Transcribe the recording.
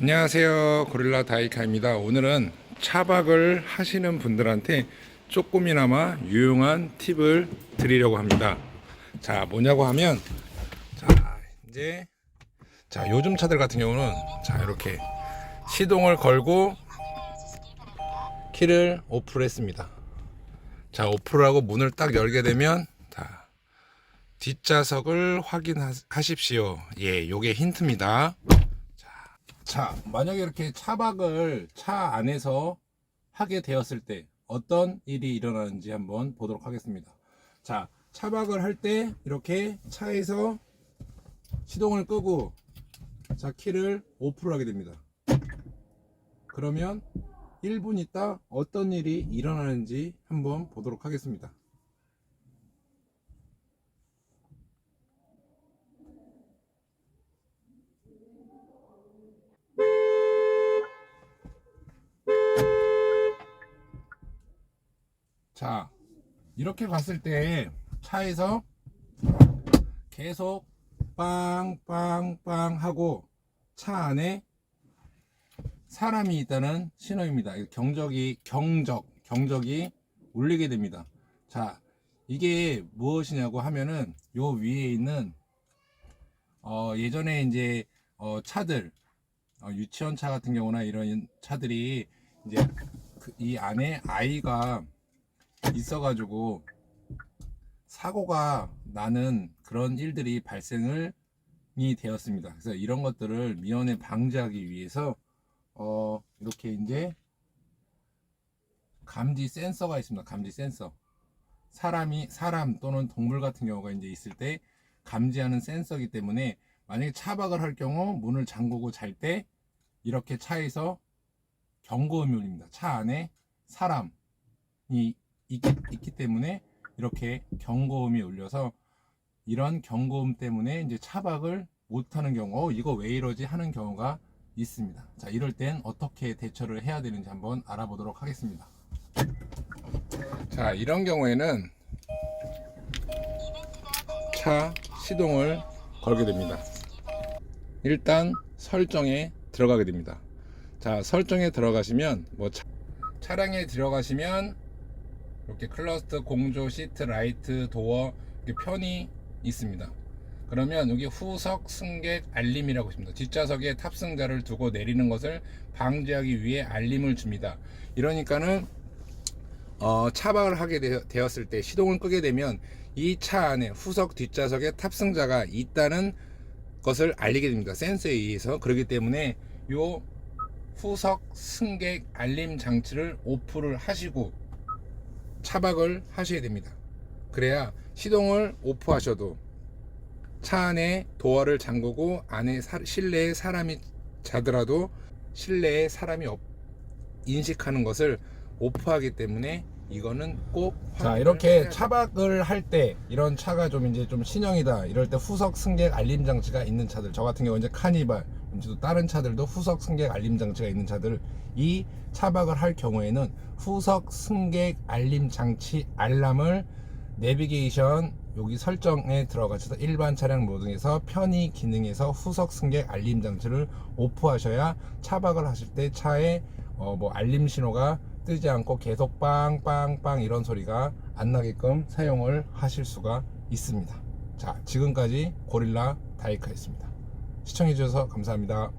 안녕하세요. 고릴라 다이카입니다. 오늘은 차박을 하시는 분들한테 조금이나마 유용한 팁을 드리려고 합니다. 자, 뭐냐고 하면 자, 이제 자, 요즘 차들 같은 경우는 자, 이렇게 시동을 걸고 키를 오프를 했습니다. 자, 오프를 하고 문을 딱 열게 되면 자, 뒷좌석을 확인하십시오. 예, 요게 힌트입니다. 자, 만약에 이렇게 차박을 차 안에서 하게 되었을 때 어떤 일이 일어나는지 한번 보도록 하겠습니다. 자, 차박을 할 때 이렇게 차에서 시동을 끄고 자, 키를 오프를 하게 됩니다. 그러면 1분 있다 어떤 일이 일어나는지 한번 보도록 하겠습니다. 자, 이렇게 봤을 때 차에서 계속 빵빵빵 하고 차 안에 사람이 있다는 신호입니다. 이 경적이 경적 경적이 울리게 됩니다. 자, 이게 무엇이냐고 하면은 요 위에 있는 어, 예전에 이제 어, 차들 어, 유치원 차 같은 경우나 이런 차들이 이제 그 이 안에 아이가 있어가지고 사고가 나는 그런 일들이 발생을 이 되었습니다. 그래서 이런 것들을 미연에 방지하기 위해서 어 이렇게 이제 감지 센서가 있습니다. 감지 센서. 사람이 사람 또는 동물 같은 경우가 이제 있을 때 감지하는 센서이기 때문에 만약에 차박을 할 경우 문을 잠그고 잘 때 이렇게 차에서 경고음이 울립니다. 차 안에 사람이 있기, 있기 때문에 이렇게 경고음이 울려서 이런 경고음 때문에 이제 차박을 못하는 경우 어, 이거 왜 이러지 하는 경우가 있습니다. 자 이럴 땐 어떻게 대처를 해야 되는지 한번 알아보도록 하겠습니다. 자 이런 경우에는 차 시동을 걸게 됩니다. 일단 설정에 들어가게 됩니다. 자 설정에 들어가시면 뭐 차, 차량에 들어가시면 이렇게 클러스터 공조 시트 라이트 도어 이렇게 편이 있습니다. 그러면 여기 후석 승객 알림이라고 있습니다. 뒷좌석에 탑승자를 두고 내리는 것을 방지하기 위해 알림을 줍니다. 이러니까는 어, 차박을 하게 되, 었을 때 시동을 끄게 되면 이 차 안에 후석 뒷좌석에 탑승자가 있다는 것을 알리게 됩니다. 센서에 의해서 그렇기 때문에 요 후석 승객 알림 장치를 오프를 하시고 차박을 하셔야 됩니다. 그래야 시동을 오프하셔도 차 안에 도어를 잠그고 안에 사- 실내에 사람이 자더라도 실내에 사람이 없, 인식하는 것을 오프하기 때문에 이거는 꼭. 자 이렇게 차박을 할 때 이런 차가 좀 이제 좀 신형이다 이럴 때 후석 승객 알림 장치가 있는 차들 저 같은 경우 이제 카니발 이제 또 다른 차들도 후석 승객 알림 장치가 있는 차들 이 차박을 할 경우에는 후석 승객 알림 장치 알람을 내비게이션 여기 설정에 들어가셔서 일반 차량 모드에서 편의 기능에서 후석 승객 알림 장치를 오프하셔야 차박을 하실 때 차에 어 뭐 알림 신호가 뜨지 않고 계속 빵빵빵 이런 소리가 안 나게끔 사용을 하실 수가 있습니다. 자, 지금까지 고릴라 다이카였습니다. 시청해 주셔서 감사합니다.